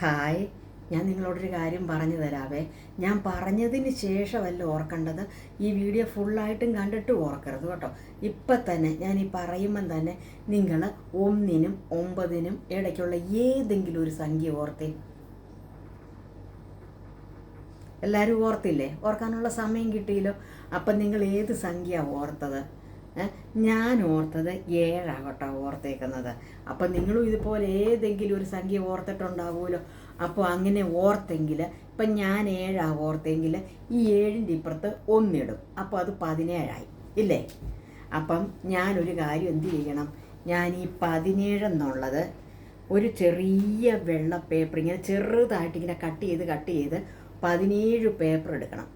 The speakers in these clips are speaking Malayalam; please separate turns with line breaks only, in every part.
ഹായ് ഞാൻ നിങ്ങളോടൊരു കാര്യം പറഞ്ഞു തരാവേ. ഞാൻ പറഞ്ഞതിന് ശേഷമല്ല ഓർക്കേണ്ടത്? ഈ വീഡിയോ ഫുള്ളായിട്ടും കണ്ടിട്ട് ഓർക്കരുത് കേട്ടോ. ഇപ്പം തന്നെ ഞാൻ ഈ പറയുമ്പം തന്നെ നിങ്ങൾ ഒന്നിനും ഒമ്പതിനും ഇടയ്ക്കുള്ള ഏതെങ്കിലും ഒരു സംഖ്യ ഓർത്തി. എല്ലാവരും ഓർത്തില്ലേ? ഓർക്കാനുള്ള സമയം കിട്ടിയില്ലോ. അപ്പം നിങ്ങൾ ഏത് സംഖ്യ ഓർത്തത്? ഞാൻ ഓർത്തത് ഏഴാകട്ടോ ഓർത്തേക്കുന്നത്. അപ്പം നിങ്ങളും ഇതുപോലെ ഏതെങ്കിലും ഒരു സംഖ്യ ഓർത്തിട്ടുണ്ടാവുമല്ലോ. അപ്പോൾ അങ്ങനെ ഓർത്തെങ്കിൽ ഇപ്പം ഞാൻ ഏഴാ ഓർത്തെങ്കിൽ ഈ ഏഴിന്റെ ഇപ്പുറത്ത് ഒന്നിടും. അപ്പോൾ അത് പതിനേഴായി. ഇല്ലേ? അപ്പം ഞാനൊരു കാര്യം എന്ത് ചെയ്യണം? ഞാൻ ഈ പതിനേഴെന്നുള്ളത് ഒരു ചെറിയ വെള്ള പേപ്പർ ഇങ്ങനെ ചെറുതായിട്ട് ഇങ്ങനെ കട്ട് ചെയ്ത് കട്ട് ചെയ്ത് പതിനേഴ് പേപ്പർ എടുക്കണം.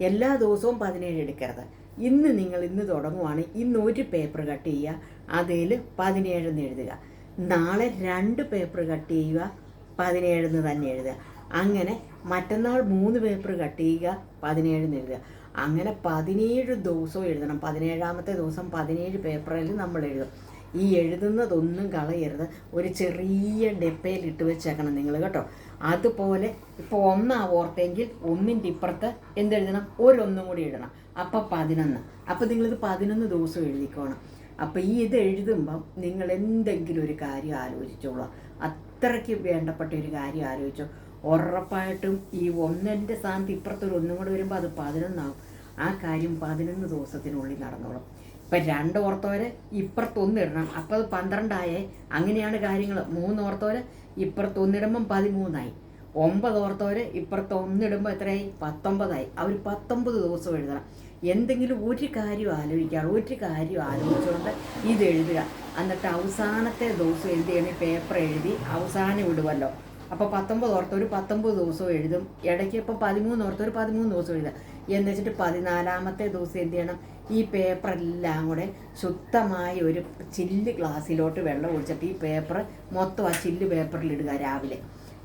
എല്ലാ ദിവസവും പതിനേഴ് എടുക്കരുത്. ഇന്ന് നിങ്ങൾ ഇന്ന് തുടങ്ങുവാണ് ഇന്ന് ഒരു പേപ്പർ കട്ട് ചെയ്യുക. അതിൽ പതിനേഴെന്ന് എഴുതുക. നാളെ രണ്ട് പേപ്പർ കട്ട് ചെയ്യുക. പതിനേഴെന്ന് തന്നെ എഴുതുക. അങ്ങനെ മറ്റന്നാൾ മൂന്ന് പേപ്പർ കട്ട് ചെയ്യുക. പതിനേഴെന്ന് എഴുതുക. അങ്ങനെ പതിനേഴ് ദിവസവും എഴുതണം. പതിനേഴാമത്തെ ദിവസം പതിനേഴ് പേപ്പറിൽ നമ്മൾ എഴുതും. ഈ എഴുതുന്നതൊന്നും കളയരുത്. ഒരു ചെറിയ ഡെപ്പയിൽ ഇട്ട് വെച്ചേക്കണം നിങ്ങൾ കേട്ടോ. അതുപോലെ ഇപ്പോൾ ഒന്നാ ഓർത്തെങ്കിൽ ഒന്നിന്റെ ഇപ്പുറത്ത് എന്തെഴുതണം? ഒരൊന്നും കൂടി ഇടണം അപ്പം പതിനൊന്ന്. അപ്പം നിങ്ങളിത് പതിനൊന്ന് ദിവസം എഴുതിക്കോണം. അപ്പോൾ ഈ ഇത് എഴുതുമ്പം നിങ്ങൾ എന്തെങ്കിലും ഒരു കാര്യം ആലോചിച്ചോളൂ. അത്രയ്ക്ക് വേണ്ടപ്പെട്ട ഒരു കാര്യം ആലോചിച്ചോ. ഉറപ്പായിട്ടും ഈ ഒന്നിന്റെ സ്ഥാനത്ത് ഇപ്പുറത്തൊരു ഒന്നും കൂടി വരുമ്പോൾ അത് പതിനൊന്നാവും. ആ കാര്യം പതിനൊന്ന് ദിവസത്തിനുള്ളിൽ നടന്നോളും. ഇപ്പം രണ്ട് ഓർത്തവർ ഇപ്പുറത്ത് അപ്പോൾ അപ്പം അത് പന്ത്രണ്ടായേ. അങ്ങനെയാണ് കാര്യങ്ങൾ മൂന്ന് ഓർത്തവർ ഇപ്പുറത്തൊന്നിടുമ്പം പതിമൂന്നായി. ഒമ്പത് ഓർത്തവർ ഇപ്പുറത്ത് ഒന്നിടുമ്പോൾ എത്രയായി? പത്തൊമ്പതായി. അവർ പത്തൊമ്പത് ദിവസം എഴുതണം. എന്തെങ്കിലും ഒരു കാര്യം ആലോചിക്കാറ് ഒരു കാര്യം ആലോചിച്ചുകൊണ്ട് ഇത് എഴുതുക. എന്നിട്ട് അവസാനത്തെ ദിവസം എന്ത് പേപ്പർ എഴുതി അവസാനം വിടുമല്ലോ അപ്പോൾ പത്തൊമ്പത് ഓർത്തവർ പത്തൊമ്പത് ദിവസവും എഴുതും. ഇടയ്ക്ക് ഇപ്പോൾ പതിമൂന്ന് ഓർത്തവർ പതിമൂന്ന് ദിവസം എഴുതുക. എന്ന് വെച്ചിട്ട് പതിനാലാമത്തെ ദിവസം എന്ത് ചെയ്യണം? ഈ പേപ്പറെല്ലാം കൂടെ ശുദ്ധമായ ഒരു ചില്ല് ഗ്ലാസ്സിലോട്ട് വെള്ളം ഒഴിച്ചിട്ട് ഈ പേപ്പർ മൊത്തം ആ ചില്ല് പേപ്പറിൽ ഇടുക രാവിലെ.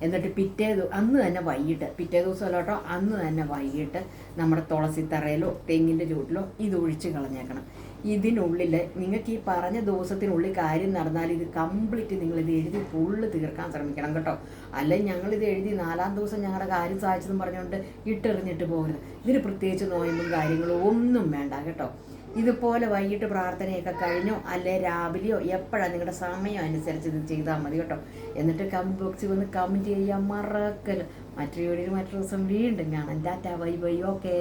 എന്നിട്ട് പിറ്റേ അന്ന് തന്നെ വൈകിട്ട് പിറ്റേ ദിവസം അന്ന് തന്നെ വൈകിട്ട് നമ്മുടെ തുളസി തറയിലോ തെങ്ങിന്റെ ചൂട്ടിലോ ഇത് ഒഴിച്ച് കളഞ്ഞേക്കണം. ഇതിനുള്ളിൽ നിങ്ങൾക്ക് ഈ പറഞ്ഞ ദിവസത്തിനുള്ളിൽ കാര്യം നടന്നാൽ ഇത് കംപ്ലീറ്റ് നിങ്ങൾ ഇത് എഴുതി ഫുള്ള് തീർക്കാൻ ശ്രമിക്കണം കേട്ടോ. അല്ലെങ്കിൽ ഞങ്ങളിത് എഴുതി നാലാം ദിവസം ഞങ്ങളുടെ കാര്യം സാധിച്ചതെന്ന് പറഞ്ഞുകൊണ്ട് ഇട്ടെറിഞ്ഞിട്ട് പോകരുത് ഇതിന് പ്രത്യേകിച്ച് നോയമ്പും കാര്യങ്ങളും ഒന്നും വേണ്ട കേട്ടോ. ഇതുപോലെ വൈകിട്ട് പ്രാർത്ഥനയൊക്കെ കഴിഞ്ഞോ അല്ലെ രാവിലെയോ എപ്പോഴാണ് നിങ്ങളുടെ സമയം അനുസരിച്ച് ഇത് ചെയ്താൽ മതി കേട്ടോ. എന്നിട്ട് കമന്റ് ബോക്സിൽ വന്ന് കമന്റ് ചെയ്യാൻ മറക്കൽ മറ്റൊരു മറ്റൊരു ദിവസം വീണ്ടും കാണാം. Tata bye bye okay.